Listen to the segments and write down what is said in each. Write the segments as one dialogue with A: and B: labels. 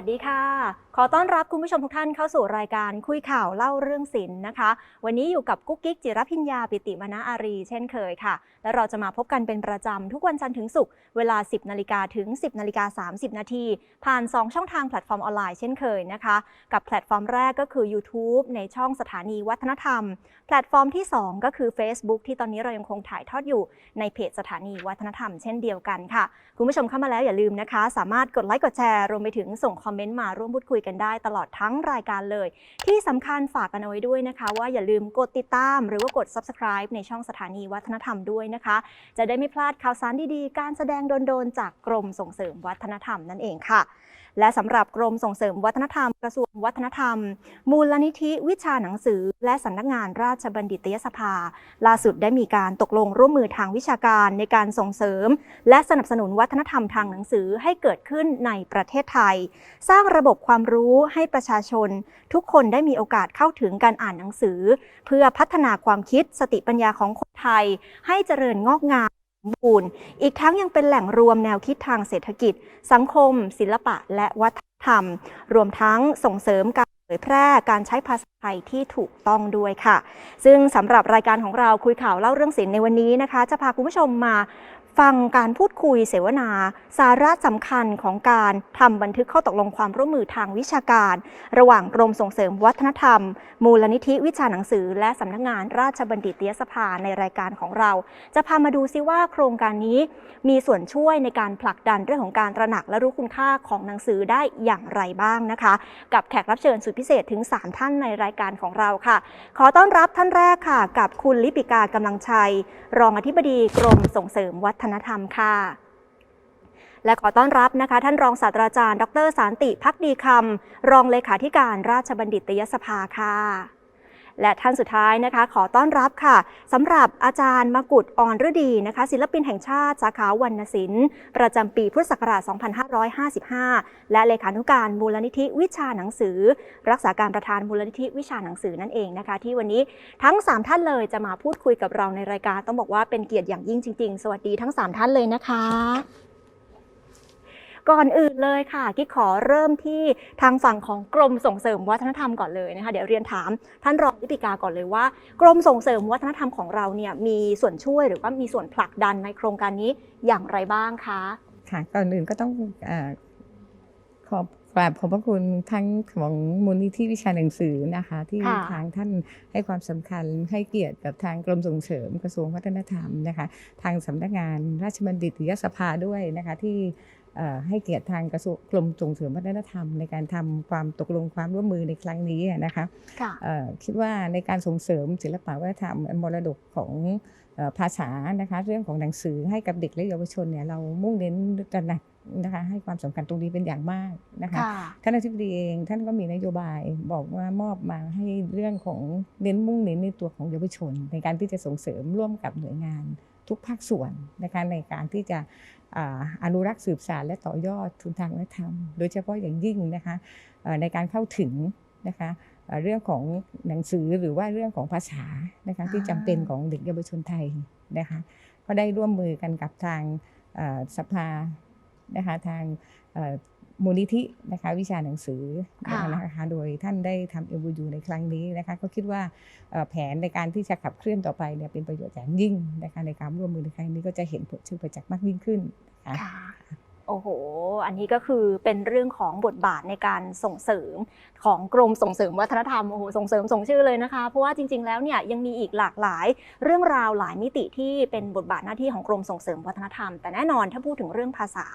A: สวัสดีค่ะขอต้อนรับคุณผู้ชมทุกท่านเข้าสู่รายการคุยข่าวเล่าเรื่องศิลป์นะคะ วันนี้อยู่กับกุ๊กกิ๊กจิรพิญญาปิติมณอารี เช่นเคยค่ะ และเราจะมาพบกันเป็นประจำทุกวันจันทร์ถึงศุกร์เวลา 10นาฬิกาถึง 10นาฬิกา30 นาทีผ่าน 2 ช่องทางแพลตฟอร์มออนไลน์เช่นเคยนะคะ กับแพลตฟอร์มแรกก็คือ YouTube ในช่องสถานีวัฒนธรรม แพลตฟอร์มที่ 2 ก็คือ Facebook ที่ตอนนี้เรายังคงถ่ายทอดอยู่ในเพจสถานีวัฒนธรรม เช่นเดียวกันค่ะคุณผู้ชมเข้ามาแล้วอย่าลืมนะคะ สามารถกดไลค์กดแชร์รวมไปถึงส่งคอมเมนต์มาร่วมพูดคุยกันได้ตลอดทั้งรายการเลย ที่สำคัญฝากกันเอาไว้ด้วยนะคะ ว่าอย่าลืมกดติดตาม หรือว่ากด subscribe ในช่องสถานีวัฒนธรรมด้วยนะคะ จะได้ไม่พลาดข่าวสารดีๆ การแสดงโดนๆจากกรมส่งเสริมวัฒนธรรมนั่นเองค่ะ และสำหรับกรมส่งเสริมวัฒนธรรมกระทรวงวัฒนธรรม มูลนิธิวิชาหนังสือ และสำนักงานราชบัณฑิตยสภา ล่าสุดได้มีการตกลงร่วมมือทางวิชาการในการส่งเสริม และสนับสนุนวัฒนธรรมทางหนังสือให้เกิดขึ้นในประเทศไทย สร้างระบบความรู้ให้ประชาชน ทุกคนได้มีโอกาสเข้าถึงการอ่านหนังสือ เพื่อพัฒนาความคิดสติปัญญาของคนไทย ให้เจริญงอกงามสม บูรณ์อีกทั้งยังเป็นแหล่งรวมแนวคิดทางเศรษฐกิจ สังคม ศิลปะ และวัฒนธรรม รวมทั้งส่งเสริมการเผยแพร่การใช้ภาษาไทยที่ถูกต้องด้วยค่ะ ซึ่งสำหรับรายการของเราคุยข่าวเล่าเรื่องศิลป์ในวันนี้นะคะ จะพาคุณผู้ชมมา ฟังการพูดคุยเสวนา สาระสำคัญของการทำบันทึกข้อตกลงความร่วมมือทางวิชาการ ระหว่างกรมส่งเสริมวัฒนธรรม มูลนิธิวิชาหนังสือ และสำนักงานราชบัณฑิตยสภาในรายการของเรา จะพามาดูซิว่าโครงการนี้ มีส่วนช่วยในการผลักดันเรื่องของการตระหนักและรู้คุณค่าของหนังสือได้อย่างไรบ้างนะคะ กับแขกรับเชิญสุดพิเศษถึง 3 ท่านในรายการของเราค่ะ ขอต้อนรับท่านแรกค่ะ กับคุณลิปิกากำลังชัย รองอธิบดีกรมส่งเสริมวัฒนธรรมค่ะและขอต้อนรับนะคะ ท่านรองศาสตราจารย์ ดรสานติพักดีคำรองเลขาธิการราชบัณฑิตยสภาค่ะ และท่านสุดท้ายนะคะ ขอต้อนรับค่ะสำหรับอาจารย์มกุฎอ่อนฤดีนะคะ ศิลปินแห่งชาติสาขาวรรณศิลป์ประจำปีพุทธศักราช 2555 และเลขานุการมูลนิธิวิชาหนังสือ รักษาการประธานมูลนิธิวิชาหนังสือนั่นเองนะคะ ที่วันนี้ทั้ง 3 ท่านเลยจะมาพูดคุยกับเราในรายการ ต้องบอกว่าเป็นเกียรติอย่างยิ่งจริง ๆ สวัสดีทั้ง 3 ท่านเลยนะคะ ก่อนอื่นเลยค่ะกิ๊กขอเริ่มที่ทางฝั่งของกรมส่งเสริมวัฒนธรรมก่อนเลยนะคะเดี๋ยวเรียนถามท่านรองนิติกาก่อนเลยว่า กรมส่งเสริมวัฒนธรรมของเราเนี่ยมีส่วนช่วยหรือว่ามีส่วนผลักดันในโครงการนี้อย่างไรบ้างคะ
B: ค่ะก่อนอื่นก็ต้องอขอบกราบขอบพระคุณทั้งของมูลนิธิวิชาหนังสือนะคะ ที่ทางท่านให้ความสำคัญให้เกียรติกับทางกรมส่งเสริมกระทรวงวัฒนธรรมนะคะ ทางสำนักงานราชบัณฑิตยสภาด้วยนะคะ ที่ ให้เกียรติทางกระทรวงกรมส่งเสริมวัฒนธรรม ในการทำความตกลงความร่วมมือในครั้งนี้นะคะ
A: ค่ะ
B: เอ่อคิดว่าในการส่งเสริมศิลปะวัฒนธรรมอันมรดกของเอ่อภาษานะคะเรื่องของหนังสือให้กับเด็กและเยาวชนเนี่ยเรามุ่งเน้นตระหนักนะคะให้ความสำคัญตรงนี้เป็นอย่างมากนะคะ
A: ค่ะ
B: ท่านอธิบดีเองท่านก็มีนโยบายบอกว่ามอบมาให้เรื่องของเน้นมุ่งเน้นในตัวของเยาวชน ในการที่จะส่งเสริมร่วมกับหน่วยงาน ทุกภาคส่วนนะคะในการที่จะอ่าอนุรักษ์สืบสานและต่อยอดทุนทางวัฒนธรรม โดยเฉพาะอย่างยิ่งนะคะเอ่อในการเข้าถึงนะคะเอ่อเรื่องของหนังสือหรือว่าเรื่องของภาษานะคะที่จำเป็นของเด็กเยาวชนไทยนะคะก็ได้ร่วมมือกันกับทางเอ่อสภานะคะทางเอ่อ มูลนิธินะคะวิชาหนังสือ
A: ค่ะ
B: นะคะโดยท่านได้ทำเอ u ในครั้งนี้นะคะก็คิดว่าเอ่อแผนในการที่จะขับเคลื่อนต่อไปเนี่ยเป็นประโยชน์อย่างยิ่งนะคะในการร่วมมือในครั้งนี้ก็จะเห็นผลชื่อประจักษ์มากยิ่งขึ้นนะคะ
A: ค่ะ โอ้โห อันนี้ก็คือเป็นเรื่องของบทบาทในการส่งเสริมของกรมส่งเสริมวัฒนธรรม โอ้โห ส่งเสริมส่งชื่อเลยนะคะ เพราะว่าจริง ๆ แล้วเนี่ยยังมีอีกหลากหลายเรื่องราวหลายมิติที่เป็นบทบาทหน้าที่ของกรมส่งเสริมวัฒนธรรม แต่แน่นอนถ้าพูดถึงเรื่องภาษา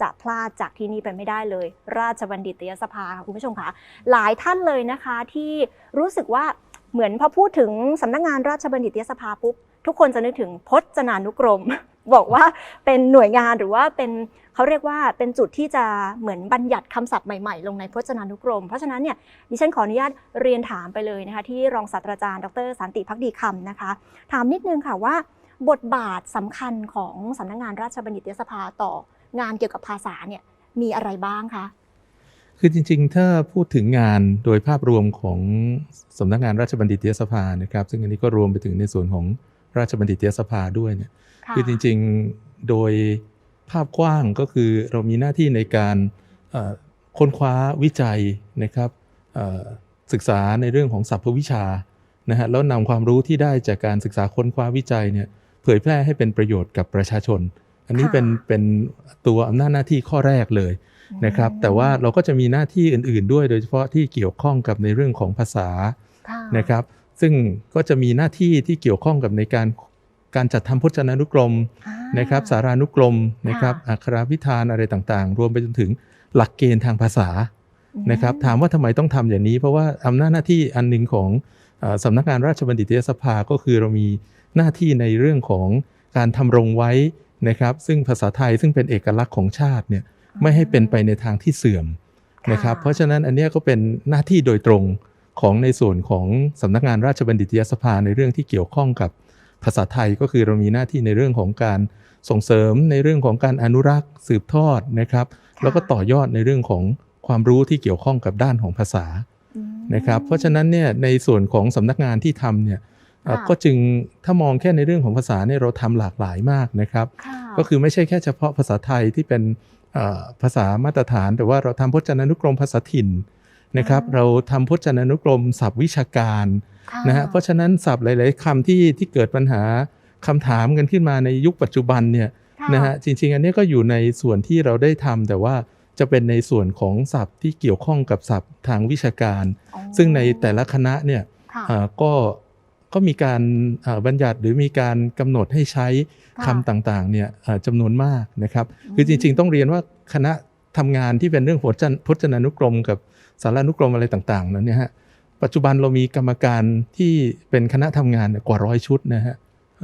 A: จะพลาดจากที่นี่ไปไม่ได้เลย ราชบัณฑิตยสภาค่ะคุณผู้ชมคะ หลายท่านเลยนะคะที่รู้สึกว่าเหมือนพอพูดถึงสำนักงานราชบัณฑิตยสภาปุ๊บทุกคนจะนึกถึงพจนานุกรม บอกว่าเป็นหน่วยงานหรือว่าเป็นเขาเรียกว่าเป็นจุดที่จะเหมือนบัญญัติคำศัพท์ใหม่ๆ ลงในพจนานุกรม เพราะฉะนั้นเนี่ยดิฉันขออนุญาตเรียนถามไปเลยนะคะที่รองศาสตราจารย์ดรสันติพักดีคำนะคะ ถามนิดนึงค่ะว่า บทบาทสำคัญของสำนักงานราชบัณฑิตยสภาต่องานเกี่ยวกับภาษาเนี่ยมีอะไรบ้างคะ
C: คือจริงๆ ถ้าพูดถึงงานโดยภาพรวมของสำนักงานราชบัณฑิตยสภานะครับ ซึ่งอันนี้ก็รวมไปถึงในส่วนของ ราชบัณฑิตยสภาด้วยเนี่ยะคือจริงๆโดยภาพกว้างก็คือเรามีหน้าที่ในการเอ่อค้นคว้าวิจัยนะครับเอ่อศึกษาในเรื่องของศัพท์วิชานะฮะแล้วนำความรู้ที่ได้จากการศึกษาค้นคว้าวิจัยเนี่ยเผยแพร่ให้เป็นประโยชน์กับประชาชน อันนี้
A: ค่ะ
C: เป็นเป็นตัวอำนาจหน้าที่ข้อแรกเลยนะครับ แต่ว่าเราก็จะมีหน้าที่อื่น ๆ ด้วยโดยเฉพาะที่เกี่ยวข้องกับในเรื่องของภาษา
A: ค่ะ
C: นะครับ ซึ่งก็จะมีหน้าที่ที่เกี่ยวข้องกับในการการจัดทำพจนานุกรม
A: อ่า
C: นะครับสารานุกรมนะครับ
A: ค่ะ
C: อักขราพิธานอะไรต่างๆ รวมไปจนถึงหลักเกณฑ์ทางภาษา
A: อืม
C: นะครับถามว่าทำไมต้องทำอย่างนี้ เพราะว่าอำนาจหน้าที่อันหนึ่งของเอ่อสำนักงานราชบัณฑิตยสภาก็คือเรามีหน้าที่ในเรื่องของการทำรงไว้นะครับซึ่งภาษาไทยซึ่งเป็นเอกลักษณ์ของชาติเนี่ยไม่ให้เป็นไปในทางที่เสื่อมนะครับเพราะฉะนั้นอันเนี้ยก็เป็นหน้าที่โดยตรง ของในส่วนของสำนักงานราชบัณฑิตยสภาในเรื่องที่เกี่ยวข้องกับภาษาไทยก็คือเรามีหน้าที่ในเรื่องของการส่งเสริมในเรื่องของการอนุรักษ์สืบทอดนะครับ
A: ค่ะ
C: แล้วก็ต่อยอดในเรื่องของความรู้ที่เกี่ยวข้องกับด้านของภาษา
A: อืม
C: นะครับ เพราะฉะนั้นเนี่ยในส่วนของสำนักงานที่ทำเนี่ยเอ่อ
A: ค่ะ
C: ก็จึงถ้ามองแค่ในเรื่องของภาษาเนี่ยเราทำหลากหลายมากนะครับ
A: ค่ะ
C: ก็คือไม่ใช่แค่เฉพาะภาษาไทยที่เป็นเอ่อภาษามาตรฐาน แต่ว่าเราทำพจนานุกรมภาษาถิ่น นะครับ
A: อ่า
C: เราทำพจนานุกรมศัพท์วิชาการ
A: ค่
C: นะฮะเพราะฉะนั้นศัพท์หลาย ๆคำที่ที่เกิดปัญหาคำถามกันขึ้นมาในยุคปัจจุบันเนี่ย
A: ค่
C: นะฮะจริง ๆ อันนี้ก็อยู่ในส่วนที่เราได้ทำแต่ว่าจะเป็นในส่วนของศัพท์ที่เกี่ยวข้องกับศัพท์ทางวิชาการ
A: อ๋อ
C: ซึ่งในแต่ละคณะเนี่ย
A: ค่ะ
C: เอ่อก็ก็มีการเอ่อบัญญัติหรือมีการกำหนดให้ใช้
A: ค่ะ
C: คำต่างๆเนี่ยเอ่อจำนวนมากนะครับ
A: อืม
C: คือจริง ๆ ต้องเรียนว่าคณะทำงานที่เป็นเรื่องพจนพจนานุกรมกับ สารานุกรมอะไรต่างๆนั้นเนี่ยฮะปัจจุบันเรามีกรรมการที่เป็นคณะทำงานเนี่ยกว่าร้อยชุดนะฮะ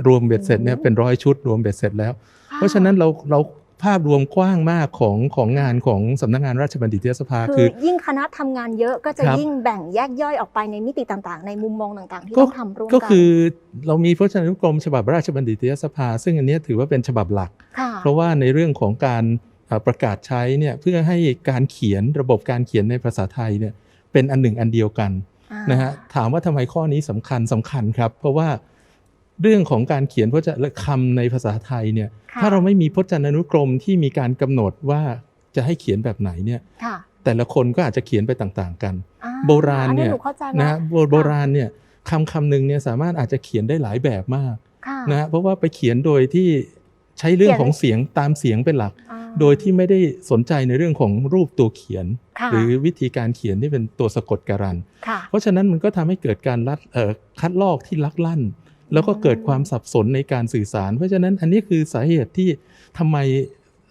C: รวมเบ็ดเสร็จเนี่ยเป็นร้อยชุด รวมเบ็ดเสร็จแล้ว
A: ค่
C: เพราะฉะนั้นเราเราภาพรวมกว้างมากของของงานของสำนักงานราชบัณฑิตยสภา
A: คื
C: คืออ
A: ยิ่งคณะทำงานเยอะก็จะ
C: ครับ
A: ยิ่งแบ่งแยกย่อยออกไปในมิติต่างๆ ในมุมมองต่างๆ ที่
C: ก็
A: ต้องทำร่วมกัน
C: ก็คือเรามีพจนานุกรมฉบับราชบัณฑิตยสภา ซึ่งอันเนี้ยถือว่าเป็นฉบับหลัก
A: ค่ะ
C: เพราะว่าในเรื่องของการเอ่อ ประกาศใช้เนี่ยเพื่อให้การเขียนระบบการเขียนในภาษาไทยเนี่ยเป็นอันหนึ่งอันเดียวกัน
A: อ่า
C: นะฮะถามว่าทำไมข้อนี้สำคัญสำคัญครับ เพราะว่าเรื่องของการเขียนพจนาคำในภาษาไทยเนี่ย
A: ค่ะ
C: ถ้าเราไม่มีพจนานุกรมที่มีการกำหนดว่าจะให้เขียนแบบไหนเนี่ย
A: ค่ะ
C: แต่ละคนก็อาจจะเขียนไปต่างๆ กัน
A: อ่า
C: โบราณเนี่ย
A: อัหนูเข้าใจ
C: นะ
A: แล้ว
C: ฮะโบโบราณเนี่ยคำคำหนึ่งเนี่ยสามารถอาจจะเขียนได้หลายแบบมาก
A: ค่ะ
C: นะฮะเพราะว่าไปเขียนโดยที่ใช้เรื่อง
A: เขียน
C: ของเสียงตามเสียงเป็นหลัก
A: อ่า
C: โดยที่ไม่ได้สนใจในเรื่องของรูปตัวเขียน
A: ค่ะ
C: หรือวิธีการเขียนที่เป็นตัวสะกดการัน
A: ค่ะ
C: เพราะฉะนั้นมันก็ทำให้เกิดการลัดเอ่อคัดลอกที่ลักลั่น แล้วก็เกิดความสับสนในการสื่อสาร เพราะฉะนั้นอันนี้คือสาเหตุที่ทำไม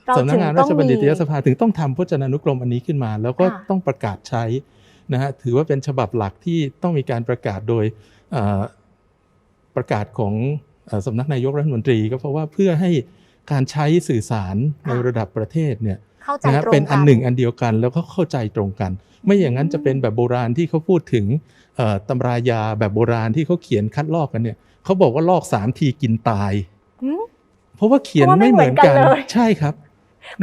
A: เรา
C: สำนักงาน
A: ถึ
C: ราชบัณฑิตยส
A: ต้องมี
C: ภาถึงต้องทำพจนานุกรมอันนี้ขึ้นมา แล้วก็
A: ค่ะ
C: ต้องประกาศใช้นะฮะถือว่าเป็นฉบับหลักที่ต้องมีการประกาศโดยเอ่อประกาศของเอ่อสำนักนายกรัฐมนตรีก็เพราะว่าเพื่อให้ การใช้สื่อสารในระดับประเทศเนี่ย
A: เข้าใจ
C: นะฮะ
A: ตรง
C: เป็นอัน
A: กั
C: หนึ่งอันเดียวกันแล้วก็เข้าใจตรงกัน ไม่อย่างนั้นจะเป็นแบบโบราณที่เขาพูดถึงเอ่อตำรายาแบบโบราณที่เขาเขียนคัดลอกกันเนี่ยเขาบอกว่าลอกสามทีกินตาย
A: หืม
C: เพราะว่าเขียน
A: เพราะว่าไม่
C: ไม่เหมือนกัน
A: เหมือนกันเลย
C: ใช่ครับ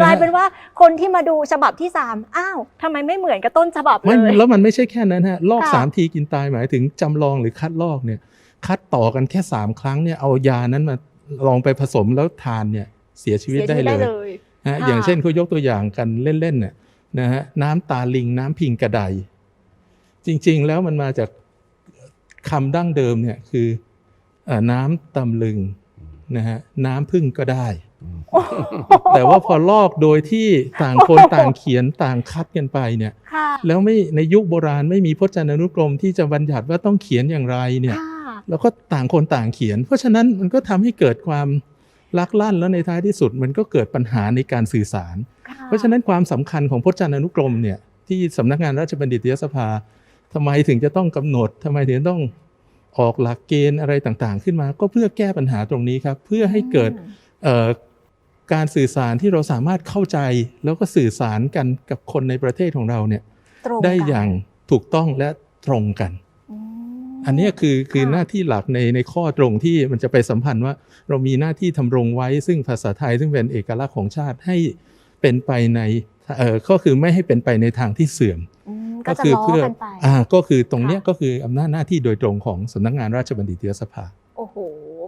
A: กลายเป็น
C: นะฮะ
A: ว่าคนที่มาดูฉบับที่สามอ้าวทำไมไม่เหมือนกับต้นฉบับเล
C: ไม่
A: ย
C: แล้วมันไม่ใช่แค่นั้นฮะลอก
A: ค่ะ
C: สามทีกินตายหมายถึงจำลองหรือคัดลอกเนี่ย คัดต่อกันแค่สามครั้งเนี่ยเอายานั้นมา ลองไปผสมแล้วทานเนี่ยเสียชีวิต
A: เสีย
C: ได้
A: ชีวิต
C: เล
A: ได้
C: ย
A: เลย
C: นะฮะ
A: ค่ะ
C: อย่างเช่นเขายกตัวอย่างกันเล่นๆเนี่ยนะฮะน้ำตาลิงน้ำพิงกระไดจริง ๆ แล้วมันมาจากคำดั้งเดิมเนี่ยคือเอ่อน้ำตำลึงนะฮะน้ำพึ่งก็ได้ แต่ว่าพอลอกโดยที่ต่างคนต่างเขียนต่างคัดกันไปเนี่ย
A: ค่ะ
C: แล้วไม่ในยุคโบราณไม่มีพจนานุกรมที่จะบัญญัติว่าต้องเขียนอย่างไรเนี่ย
A: ค่ะ
C: แล้วก็ต่างคนต่างเขียน เพราะฉะนั้นมันก็ทำให้เกิดความลักลั่นแล้วในท้ายที่สุดมันก็เกิดปัญหาในการสื่อสาร
A: ค่
C: เพราะฉะนั้นความสำคัญของพจนานุกรมเนี่ยที่สำนักงานราชบัณฑิตยสภาทำไมถึงจะต้องกำหนดทำไมถึงต้องออกหลักเกณฑ์อะไรต่างๆ ขึ้นมา ก็เพื่อแก้ปัญหาตรงนี้ครับเพื่อให้เกิด
A: อืม
C: เอ่อการสื่อสารที่เราสามารถเข้าใจแล้วก็สื่อสารกันกับคนในประเทศของเราเนี่ย
A: ตรง
C: ได้
A: กัน
C: อย่างถูกต้องและตรงกัน
A: อืม
C: อันเนี้ยคือคือ
A: ค่ะ
C: หน้าที่หลักในในข้อตรงที่มันจะไปสัมพันธ์ว่า เรามีหน้าที่ทำรงไว้ ซึ่งภาษาไทยซึ่งเป็นเอกลักษณ์ของชาติให้เป็นไปในเอ่อก็คือไม่ให้เป็นไปในทางที่เสื่อม
A: อืมก็จะ
C: คื
A: ล้อ
C: เพื่
A: กันไป
C: อ่าก็คือตรงเนี้ย
A: ค่ะ
C: ก็คืออำนาจหน้าที่โดยตรงของสำนักงานราชบัณฑิตยสภา
A: โอ้โห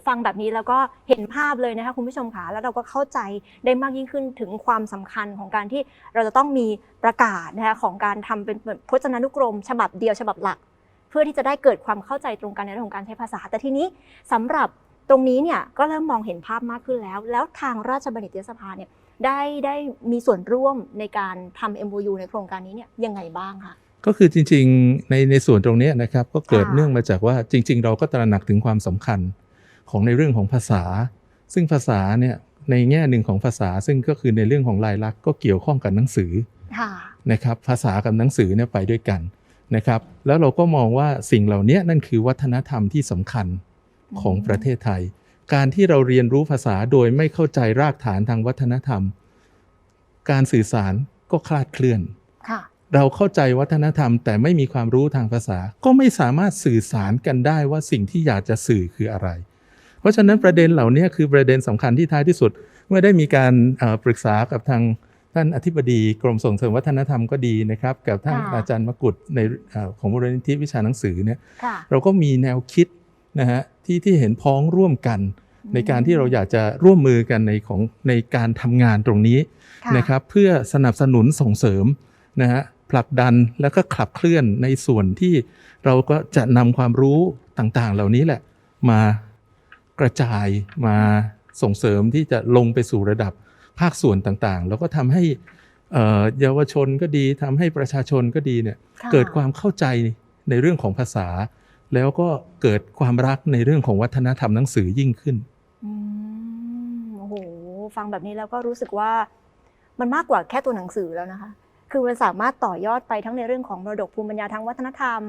A: ฟังแบบนี้แล้วก็เห็นภาพเลยนะคะคุณผู้ชมค่ะแล้วเราก็เข้าใจได้มากยิ่งขึ้นถึงความสำคัญของการที่เราจะต้องมีประกาศนะคะของการทำเป็นเหมือนพจนานุกรม ฉบับเดียวฉบับหลัก เพื่อที่จะได้เกิดความเข้าใจตรงกันในเรื่องของการใช้ภาษา แต่ทีนี้สำหรับตรงนี้เนี่ยก็เริ่มมองเห็นภาพมากขึ้นแล้ว แล้วทางราชบัณฑิตยสภาเนี่ยได้ได้มีส่วนร่วมในการทำ MOU ในโครงการนี้เนี่ยยังไงบ้างคะ
C: ก็คือจริงๆในในส่วนตรงเนี้ยนะครับก็เกิด
A: ค่ะ
C: เนื่องมาจากว่าจริง ๆ เราก็ตระหนักถึงความสำคัญของในเรื่องของภาษา ซึ่งภาษาเนี่ยในแง่หนึ่งของภาษาซึ่งก็คือในเรื่องของลายลักษณ์ก็เกี่ยวข้องกับหนังสือ
A: ค่ะ
C: นะครับภาษากับหนังสือเนี่ยไปด้วยกัน นะครับแล้วเราก็มองว่าสิ่งเหล่านี้นั่นคือวัฒนธรรมที่สำคัญของประเทศไทย การที่เราเรียนรู้ภาษาโดยไม่เข้าใจรากฐานทางวัฒนธรรม การสื่อสารก็คลาดเคลื่อน
A: ค่ะ
C: เราเข้าใจวัฒนธรรม แต่ไม่มีความรู้ทางภาษา ก็ไม่สามารถสื่อสารกันได้ว่าสิ่งที่อยากจะสื่อคืออะไร เพราะฉะนั้นประเด็นเหล่านี้คือประเด็นสำคัญที่ท้ายที่สุด เมื่อได้มีการเอ่อปรึกษากับทาง ท่านอธิบดีกรมส่งเสริมวัฒนธรรมก็ดีนะครับ กับท่าน
A: ค่ะ
C: อาจารย์มกุฎในเอ่อของมูลนิธิวิชาหนังสือเนี่ย
A: ค่ะ
C: เราก็มีแนวคิดนะฮะที่ที่เห็นพ้องร่วมกัน ในการที่เราอยากจะร่วมมือกันในของในการทำงานตรงนี้
A: ค่ะ
C: นะครับเพื่อสนับสนุนส่งเสริมนะฮะผลักดันแล้วก็ขับเคลื่อนในส่วนที่เราก็จะนำความรู้ต่างๆ เหล่านี้แหละมากระจายมาส่งเสริมที่จะลงไปสู่ระดับ ภาคส่วนต่างๆ แล้วก็ทำให้เอ่อเยาวชนก็ดีทำให้ประชาชนก็ดีเนี่ย
A: ค่ะ
C: เกิดความเข้าใจในเรื่องของภาษา แล้วก็เกิดความรักในเรื่องของวัฒนธรรมหนังสือยิ่งขึ้น
A: อืมโอ้โหฟังแบบนี้แล้วก็รู้สึกว่ามันมากกว่าแค่ตัวหนังสือแล้วนะคะ คือมันสามารถต่อยอดไปทั้งในเรื่องของมรดกภูมิปัญญาทางวัฒนธรรม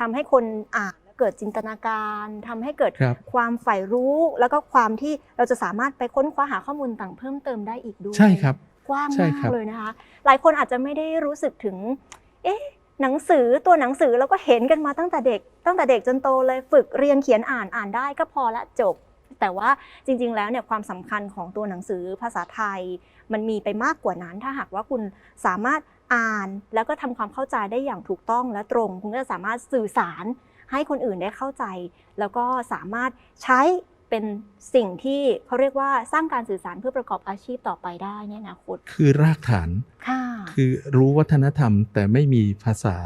A: ทำให้คนอ่านแล้ว เกิดจินตนาการทำให้เกิด
C: ครับ
A: ความใฝ่รู้ แล้วก็ความที่เราจะสามารถไปค้นคว้าหาข้อมูลต่างเพิ่มเติมได้อีกด้วย
C: ใช่ครับ
A: กว้าง
C: ใช่
A: มา
C: ครั
A: ก
C: บ
A: เลยนะคะ หลายคนอาจจะไม่ได้รู้สึกถึง เอ๊ะหนังสือตัวหนังสือเราก็เห็นกันมาตั้งแต่เด็ก ตั้งแต่เด็กจนโตเลยฝึกเรียนเขียนอ่านอ่านได้ก็พอละจบ แต่ว่าจริง ๆ แล้วเนี่ยความสำคัญของตัวหนังสือภาษาไทย มันมีไปมากกว่านั้น ถ้าหากว่าคุณสามารถอ่านแล้วก็ทำความเข้าใจได้อย่างถูกต้องและตรง คุณก็จะสามารถสื่อสาร ให้คนอื่นได้เข้าใจ แล้วก็สามารถใช้เป็นสิ่งที่เขาเรียกว่าสร้างการสื่อสารเพื่อประกอบอาชีพต่อไปได้ในอนาคต
C: คือรากฐาน
A: ค่ะ
C: คือรู้วัฒนธรรมแต่ไม่มีภาษา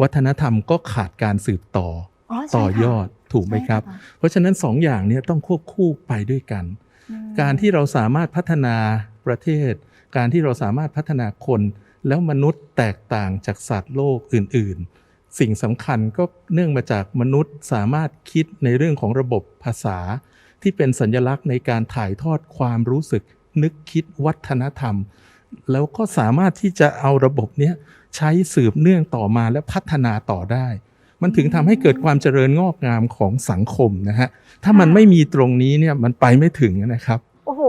C: วัฒนธรรมก็ขาดการสืบต่อ
A: อ๋อใช่
C: ต่อ
A: ค่ะ
C: ยอดถูกไหมครับ
A: ใช่ะ
C: เพราะฉะนั้นสองอย่างเนี้ต้องควบคู่ไปด้วยกัน
A: อืม
C: การที่เราสามารถพัฒนาประเทศ การที่เราสามารถพัฒนาคน แล้วมนุษย์แตกต่างจากสัตว์โลกอื่น ๆ สิ่งสำคัญก็เนื่องมาจากมนุษย์สามารถคิดในเรื่องของระบบภาษา ที่เป็นสัญลักษณ์ในการถ่ายทอดความรู้สึก นึกคิดวัฒนธรรม แล้วก็สามารถที่จะเอาระบบเนี้ยใช้สืบเนื่องต่อมาและพัฒนาต่อได้ มันถึงทำให้เกิดความเจริญงอกงามของสังคมนะฮะถ้ามันไม่มีตรงนี้เนี่ยมันไปไม่ถึงนะครับ
A: โอ้โห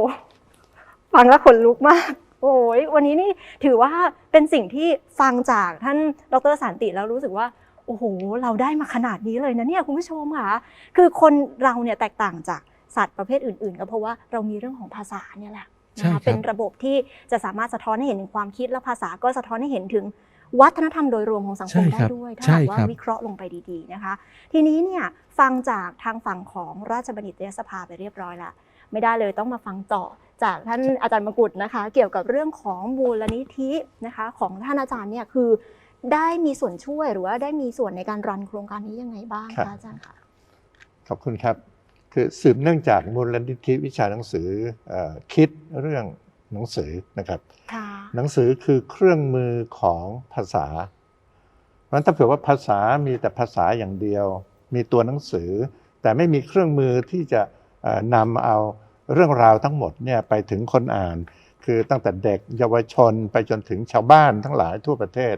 A: ฟังแล้วขนลุกมาก โอ้ยวันนี้นี่ถือว่าเป็นสิ่งที่ฟังจากท่านดรสันติแล้วรู้สึกว่าโอ้โห เราได้มาขนาดนี้เลยนะเนี่ยคุณผู้ชมค่ะ คือคนเราเนี่ยแตกต่างจากสัตว์ประเภทอื่นๆ ก็เพราะว่าเรามีเรื่องของภาษาเนี่ยแหละ
C: ใช่
A: นะ
C: ครั
A: คะ
C: บ
A: เป็นระบบที่จะสามารถสะท้อนให้เห็นถึงความคิดและภาษาก็สะท้อนให้เห็นถึงวัฒนธรรมโดยรวมของสังคม
C: ใช่
A: ได้
C: ครับ
A: ด้วยถ้า
C: ใช่
A: หากว่า
C: ครับ
A: วิเคราะห์ลงไปดีๆนะคะ ทีนี้เนี่ยฟังจากทางฝั่งของราชบัณฑิตยสภาไปเรียบร้อยแล้วไม่ได้เลยต้องมาฟังต่อ จากท่านอาจารย์มกุฎนะคะ เกี่ยวกับเรื่องของมูลนิธินะคะของท่านอาจารย์เนี่ยคือได้มีส่วนช่วยหรือว่าได้มีส่วนในการรันโครงการนี้ยังไงบ้าง
D: ครับ
A: คะอาจารย์คะ
D: ขอบคุณครับ คือสืบเนื่องจากมูลนิธิวิชาหนังสือเออคิดเรื่องหนังสือนะครับ
A: ค่ะ
D: หนังสือคือเครื่องมือของภาษาเพราะฉะนั้นถ้าเผื่อว่าภาษามีแต่ภาษาอย่างเดียว มีตัวหนังสือ แต่ไม่มีเครื่องมือที่จะเอ่อนำเอา เรื่องราวทั้งหมดเนี่ยไปถึงคนอ่าน คือตั้งแต่เด็กเยาวชนไปจนถึงชาวบ้านทั้งหลายทั่วประเทศ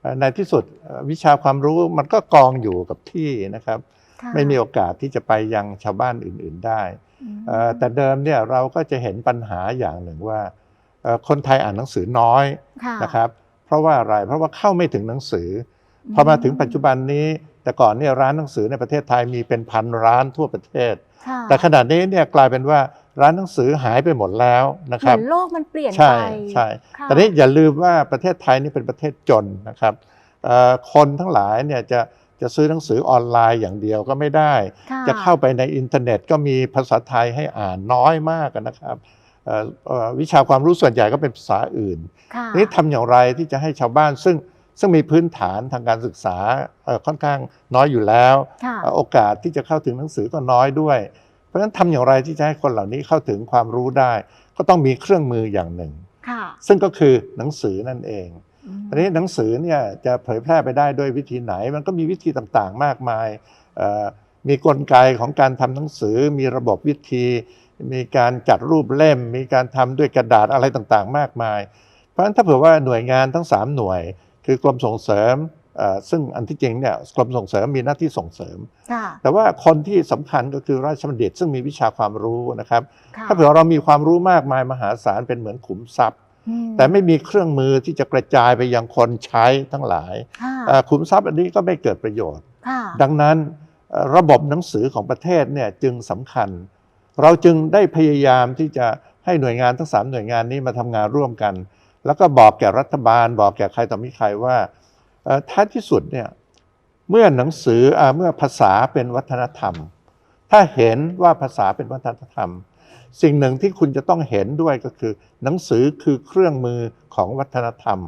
D: เอ่อในที่สุดเอ่อวิชาความรู้มันก็กองอยู่กับที่นะครับ
A: ค่ะ
D: ไม่มีโอกาสที่จะไปยังชาวบ้านอื่น ๆได้
A: อืม
D: เอ่อแต่เดิมเนี่ยเราก็จะเห็นปัญหาอย่างหนึ่งว่าเอ่อคนไทยอ่านหนังสือน้อย
A: ค่ะ
D: นะครับ เพราะว่าอะไรเพราะว่าเข้าไม่ถึงหนังสืออ พอมาถึงปัจจุบันนี้ แต่ก่อนเนี่ยร้านหนังสือในประเทศไทยมีเป็นพันร้านทั่วประเทศ
A: ค่ะ
D: แต่ขณะนี้เนี่ยกลายเป็นว่าร้านหนังสือหายไปหมดแล้วนะครับ
A: เหมือนโลกมันเปลี่ยน
D: ใช่
A: ไป
D: ใช่
A: ค่ะ
D: ตอนนี้อย่าลืมว่าประเทศไทยนี่เป็นประเทศจนนะครับเอ่อคนทั้งหลายเนี่ยจะจะซื้อหนังสือออนไลน์อย่างเดียวก็ไม่ได้
A: ค่
D: จะเข้าไปในอินเทอร์เน็ตก็มีภาษาไทยให้อ่านน้อยมากนะครับเอ่อเอ่อวิชาความรู้ส่วนใหญ่ก็เป็นภาษาอื่น
A: ค่ะ
D: นี่ทำอย่างไรที่จะให้ชาวบ้านซึ่ง ซึ่งมีพื้นฐานทางการศึกษาเอ่อค่อนข้างน้อยอยู่แล้ว
A: ค่ะ
D: เอ่อโอกาสที่จะเข้าถึงหนังสือก็น้อยด้วย เพราะฉะนั้นทำอย่างไรที่จะให้คนเหล่านี้เข้าถึงความรู้ได้ ก็ต้องมีเครื่องมืออย่างหนึ่ง
A: ค่ะ
D: ซึ่งก็คือหนังสือนั่นเอง
A: ม
D: อันนี้หนังสือเนี่ยจะเผยแพร่ไปได้ด้วยวิธีไหน มันก็มีวิธีต่างๆ มากมายเอ่อมีกลไกของการทำหนังสือ มีระบบวิธี มีการจัดรูปเล่ม มีการทำด้วยกระดาษอะไรต่างๆ มากมาย เพราะฉะนั้นถ้าเผื่อว่าหน่วยงานทั้ง 3 หน่วย คือกรมส่งเสริมเอ่อซึ่งอันที่จริงเนี่ยกรมส่งเสริมมีหน้าที่ส่งเสริม
A: ค่ะ
D: แต่ว่าคนที่สำคัญก็คือราชบัณฑิตซึ่งมีวิชาความรู้นะครับ
A: ค่ะ
D: ถ้าเผื่อเรามีความรู้มากมายมหาศาลเป็นเหมือนขุมทรัพย์
A: อืม
D: แต่ไม่มีเครื่องมือที่จะกระจายไปยังคนใช้ทั้งหลาย
A: ค่ะ
D: เอ่อขุมทรัพย์อันนี้ก็ไม่เกิดประโยชน์
A: ค่ะ
D: ดังนั้นเอ่อระบบหนังสือของประเทศเนี่ยจึงสำคัญ เราจึงได้พยายามที่จะให้หน่วยงานทั้งสามหน่วยงานนี้มาทำงานร่วมกัน แล้วก็บอกแก่รัฐบาล บอกแก่ใครต่อมิใครว่าเอ่อท้ายที่สุดเนี่ยเมื่อหนังสืออาเมื่อภาษาเป็นวัฒนธรรม ถ้าเห็นว่าภาษาเป็นวัฒนธรรม สิ่งหนึ่งที่คุณจะต้องเห็นด้วยก็คือ หนังสือคือเครื่องมือของวัฒนธรรม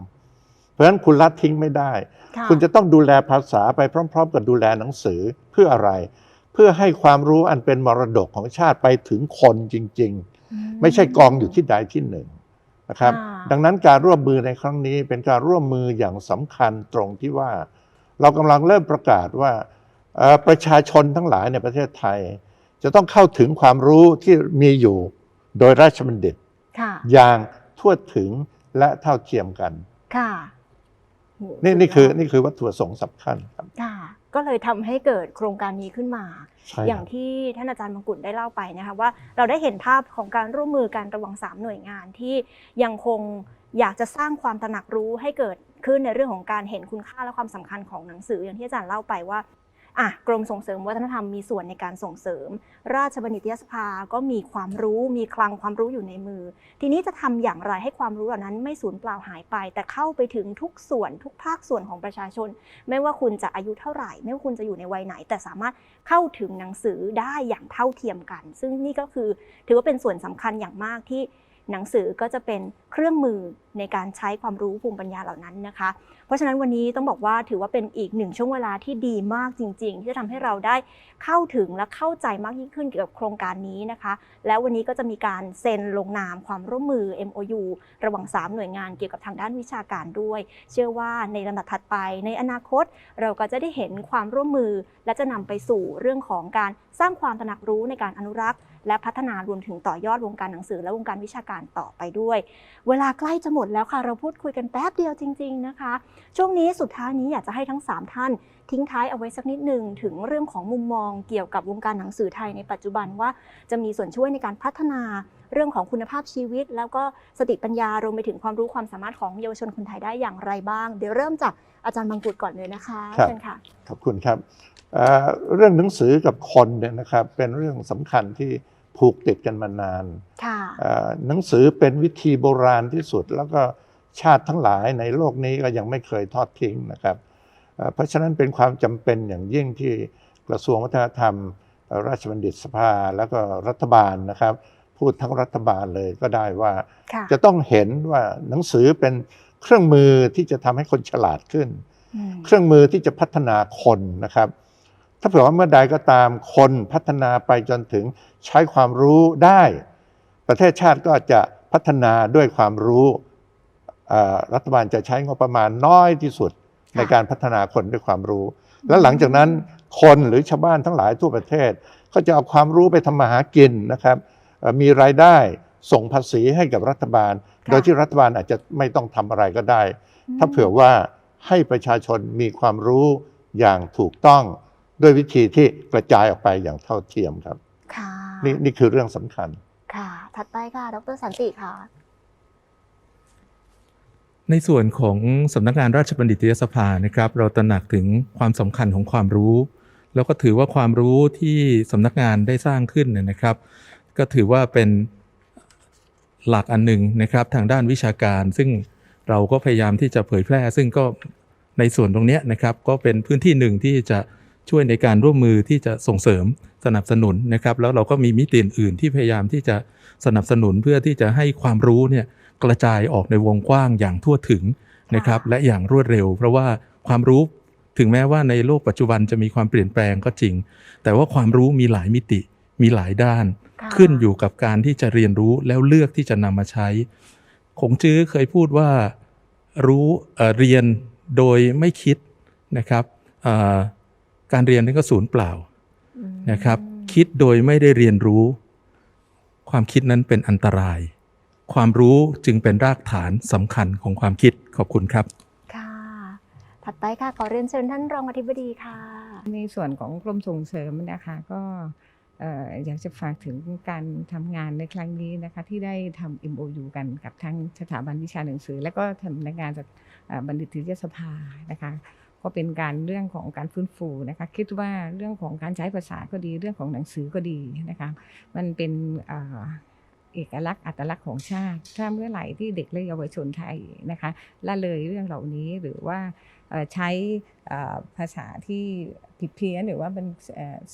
D: เพราะฉะนั้นคุณละทิ้งไม่ได้ะคุณจะต้องดูแลภาษาไปพร้อม ๆ กับดูแลหนังสือเพื่ออะไร เพื่อให้ความรู้อันเป็นมรดกของชาติไปถึงคนจริง
A: อื
D: ๆไม่ใช่กองอยู่ที่ใดที่หนึ่ง นะครับ
A: ค่ะ
D: ดังนั้นการร่วมมือในครั้งนี้เป็นการร่วมมืออย่างสำคัญตรงที่ว่า เรากำลังเริ่มประกาศว่าเอ่อประชาชนทั้งหลายในประเทศไทย จะต้องเข้าถึงความรู้ที่มีอยู่โดยราชบัณฑิต
A: ค่ะ
D: อย่างทั่วถึงและเท่าเทียมกัน
A: ค่ะโห
D: นี่
A: สุด
D: นี่คือย
A: ด
D: นี่คือวัตถุประสงค์สำคัญครับ
A: ค่ะ ก็เลยทำให้เกิดโครงการนี้ขึ้นมา
D: ใช่
A: อย่าง
D: ครับ
A: ที่ท่านอาจารย์มงกุฎได้เล่าไปนะคะว่าเราได้เห็นภาพของการร่วมมือกันระหว่างสามหน่วยงานที่ยังคงอยากจะสร้างความตระหนักรู้ให้เกิดขึ้นในเรื่องของการเห็นคุณค่าและความสำคัญของหนังสืออย่างที่อาจารย์เล่าไปว่า อะกรมส่งเสริมวัฒนธรรมมีส่วนในการส่งเสริม ราชบัณฑิตยสภาก็มีความรู้มีคลังความรู้อยู่ในมือ ทีนี้จะทำอย่างไรให้ความรู้เหล่านั้นไม่สูญเปล่าหายไป แต่เข้าไปถึงทุกส่วนทุกภาคส่วนของประชาชน ไม่ว่าคุณจะอายุเท่าไหร่ ไม่ว่าคุณจะอยู่ในวัยไหน แต่สามารถเข้าถึงหนังสือได้อย่างเท่าเทียมกัน ซึ่งนี่ก็คือถือว่าเป็นส่วนสำคัญอย่างมากที่ หนังสือก็จะเป็นเครื่องมือในการใช้ความรู้ภูมิปัญญาเหล่านั้นนะคะ เพราะฉะนั้นวันนี้ต้องบอกว่าถือว่าเป็นอีกหนึ่งช่วงเวลาที่ดีมากจริง ๆ ที่จะทำให้เราได้เข้าถึงและเข้าใจมากยิ่งขึ้นเกี่ยวกับโครงการนี้นะคะ แล้ววันนี้ก็จะมีการเซ็นลงนามความร่วมมือ MOU ระหว่าง 3 หน่วยงานเกี่ยวกับทางด้านวิชาการด้วย เชื่อว่าในลำดับถัดไปในอนาคต เราก็จะได้เห็นความร่วมมือ และจะนำไปสู่เรื่องของการสร้างความตระหนักรู้ในการอนุรักษ์ และพัฒนารวมถึงต่อยอดวงการหนังสือ และวงการวิชาการต่อไปด้วย เวลาใกล้จะหมดแล้วค่ะ เราพูดคุยกันแป๊บเดียวจริง ๆนะคะ ช่วงนี้สุดท้ายนี้อยากจะให้ทั้ง 3 ท่าน ทิ้งท้ายเอาไว้สักนิดหนึ่งถึงเรื่องของมุมมองเกี่ยวกับวงการหนังสือไทยในปัจจุบันว่า จะมีส่วนช่วยในการพัฒนาเรื่องของคุณภาพชีวิต แล้วก็สติปัญญารวมไปถึงความรู้ความสามารถของเยาวชนคนไทยได้อย่างไรบ้าง เดี๋ยวเริ่มจากอาจารย์บังกุฎก่อนเลยนะคะ
D: ครับ
A: เชิญค่ะ
D: ขอบคุณครับเอ่อเรื่องหนังสือกับคนเนี่ยนะครับเป็นเรื่องสำคัญที่ ผูกติดกันมานาน
A: ค่ะ
D: เอ่อหนังสือเป็นวิธีโบราณที่สุด แล้วก็ชาติทั้งหลายในโลกนี้ก็ยังไม่เคยทอดทิ้งนะครับเอ่อเพราะฉะนั้นเป็นความจำเป็นอย่างยิ่งที่กระทรวงวัฒนธรรมเอ่อราชบัณฑิตสภาแล้วก็รัฐบาลนะครับ พูดทั้งรัฐบาลเลยก็ได้ว่า
A: ค่ะ
D: จะต้องเห็นว่าหนังสือเป็นเครื่องมือที่จะทำให้คนฉลาดขึ้น
A: อืม
D: เครื่องมือที่จะพัฒนาคนนะครับ ถ้าเผื่อว่าเมื่อใดก็ตามคนพัฒนาไปจนถึงใช้ความรู้ได้ ประเทศชาติก็จะพัฒนาด้วยความรู้รัฐบาลจะใช้งบประมาณน้อยที่สุดในการพัฒนาคนด้วยความรู้ แล้วหลังจากนั้นคนหรือชาวบ้านทั้งหลายทั่วประเทศ ก็จะเอาความรู้ไปทำมาหากินนะครับมีรายได้ส่งภาษีให้กับรัฐบาล โดยที่รัฐบาลอาจจะไม่ต้องทำอะไรก็ได้ ถ้าเผื่อว่าให้ประชาชนมีความรู้อย่างถูกต้อง ด้วยวิธีที่กระจายออกไปอย่างเท่าเทียมครับ
A: ค่ะ
D: นี่นี่คือเรื่องสำคัญ
A: ค่ะ ถัดไปค่ะ ดรสันติค่ะ
C: ในส่วนของสำนักงานราชบัณฑิตยสภานะครับ เราตระหนักถึงความสำคัญของความรู้ แล้วก็ถือว่าความรู้ที่สำนักงานได้สร้างขึ้นเนยนะครับ ก็ถือว่าเป็นหลักอันหนึ่งนะครับทางด้านวิชาการ ซึ่งเราก็พยายามที่จะเผยแพร่ ซึ่งก็ในส่วนตรงเนี้ยนะครับ ก็เป็นพื้นที่หนึ่งที่จะ ช่วยในการร่วมมือที่จะส่งเสริมสนับสนุนนะครับ แล้วเราก็มีมิติอื่นๆที่พยายามที่จะสนับสนุนเพื่อที่จะให้ความรู้เนี่ยกระจายออกในวงกว้างอย่างทั่วถึงนะครับ และอย่างรวดเร็ว เพราะว่าความรู้ถึงแม้ว่าในโลกปัจจุบันจะมีความเปลี่ยนแปลงก็จริง แต่ว่าความรู้มีหลายมิติมีหลายด้าน
A: ค่ะ
C: ขึ้นอยู่กับการที่จะเรียนรู้แล้วเลือกที่จะนำมาใช้คงจื้อเคยพูดว่ารู้เอ่อเรียนโดยไม่คิดนะครับเอ่อ การเรียนนี่ก็ศูนย์เปล่า
A: อืม
C: นะครับ คิดโดยไม่ได้เรียนรู้ ความคิดนั้นเป็นอันตราย ความรู้จึงเป็นรากฐานสำคัญของความคิดขอบคุณครับ
A: ค่ะถัดไปค่ะขอเรียนเชิญท่านรองอธิบดีค่ะ
B: ในส่วนของกรมส่งเสริมนะคะก็เอ่ออยากจะฝากถึงการทำงานในครั้งนี้นะคะที่ได้ทำ MOU กันกับทั้งสถาบันวิชาหนังสือ และก็ทำในงานจากเอ่อบัณฑิตยสภานะคะ ก็เป็นการเรื่องของการฟื้นฟูนะคะคิดว่าเรื่องของการใช้ภาษาก็ดีเรื่องของหนังสือก็ดีนะคะมันเป็นเอกลักษณ์อัตลักษณ์ของชาติ ถ้าเมื่อไหร่ที่เด็กและเยาวชนไทยนะคะละเลยเรื่องเหล่านี้หรือว่าใช้ภาษาที่ผิดเพี้ยนหรือว่ามัน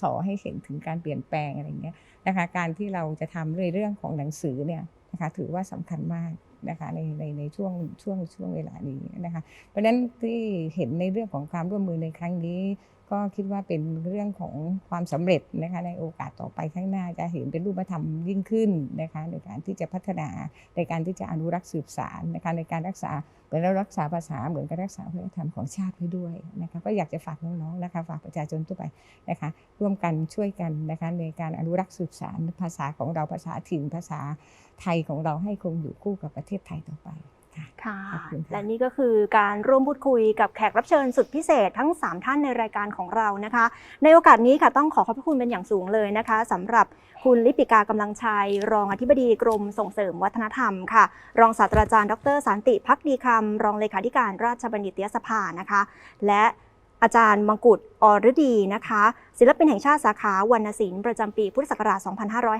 B: สอให้เห็นถึงการเปลี่ยนแปลงอะไรเงี้ยนะคะการที่เราจะทำในเรื่องของหนังสือเนี่ยนะคะถือว่าสำคัญมาก นะคะในในในช่วงช่วงช่วงเวลานี้นะคะ เพราะฉะนั้นที่เห็นในเรื่องของความร่วมมือในครั้งนี้ก็คิดว่าเป็นเรื่องของความสำเร็จนะคะในโอกาสต่อไปข้างหน้าจะเห็นเป็นรูปธรรมยิ่งขึ้นนะคะในการที่จะพัฒนาในการที่จะอนุรักษ์สืบสารนะคะในการรักษาเหมือนเรารักษาภาษาเหมือนกับรักษาวัฒนธรรมของชาติไว้ด้วยนะคะก็อยากจะฝากน้องๆนะคะฝากประชาชนทั่วไปนะคะร่วมกันช่วยกันนะคะในการอนุรักษ์สืบสารภาษาของเราภาษาถิ่นภาษา ไทยของเราให้คงอยู่คู่กับประเทศไทยต่อไปค่ะ
A: ค่ะ
B: ขอบคุณค่ะ
A: และนี่ก็คือการร่วมพูดคุยกับแขกรับเชิญสุดพิเศษทั้ง 3 ท่านในรายการของเรานะคะ ในโอกาสนี้ค่ะต้องขอขอบพระคุณเป็นอย่างสูงเลยนะคะสำหรับคุณลิปิกากำลังชัย รองอธิบดีกรมส่งเสริมวัฒนธรรมค่ะ รองศาสตราจารย์ ดรสันติพักดีคำรองเลขาธิการราชบัณฑิตยสภานะคะ และอาจารย์มังกุฎอรดีนะคะ ศิลปินแห่งชาติสาขาวรรณศิลป์ประจำปีพุทธศักราช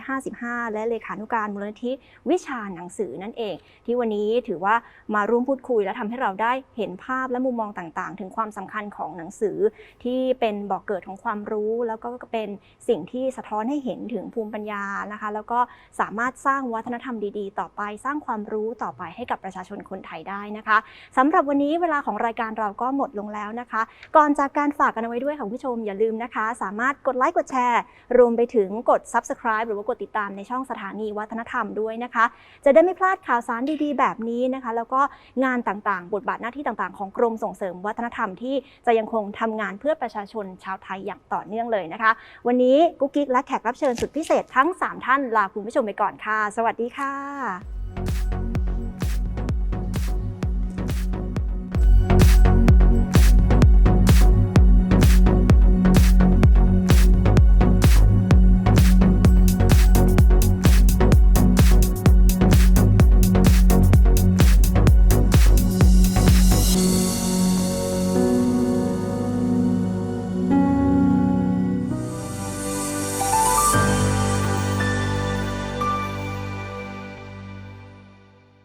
A: 2555 และเลขานุการมูลนิธิวิชาหนังสือนั่นเอง ที่วันนี้ถือว่ามาร่วมพูดคุยและทำให้เราได้เห็นภาพและมุมมองต่างๆ ถึงความสำคัญของหนังสือ ที่เป็นบ่อกเกิดของความรู้ แล้วก็เป็นสิ่งที่สะท้อนให้เห็นถึงภูมิปัญญานะคะ แล้วก็สามารถสร้างวัฒนธรรมดีๆ ต่อไปสร้างความรู้ต่อไปให้กับประชาชนคนไทยได้นะคะสำหรับวันนี้เวลาของรายการเราก็หมดลงแล้วนะคะ ก่อนจากการฝากกันเอาไว้ด้วยค่ะคุณผู้ชมอย่าลืมนะคะสามารถกดไลค์กดแชร์ รวมไปถึงกด subscribe หรือว่ากดติดตามในช่องสถานีวัฒนธรรมด้วยนะคะ จะได้ไม่พลาดข่าวสารดีๆ แบบนี้นะคะ แล้วก็งานต่างๆ บทบาทหน้าที่ต่างๆ ของกรมส่งเสริมวัฒนธรรมที่จะยังคงทำงานเพื่อประชาชนชาวไทยอย่างต่อเนื่องเลยนะคะ วันนี้กุ๊กกิ๊กและแขกรับเชิญสุดพิเศษทั้ง 3 ท่านลาคุณผู้ชมไปก่อนค่ะ สวัสดีค่ะ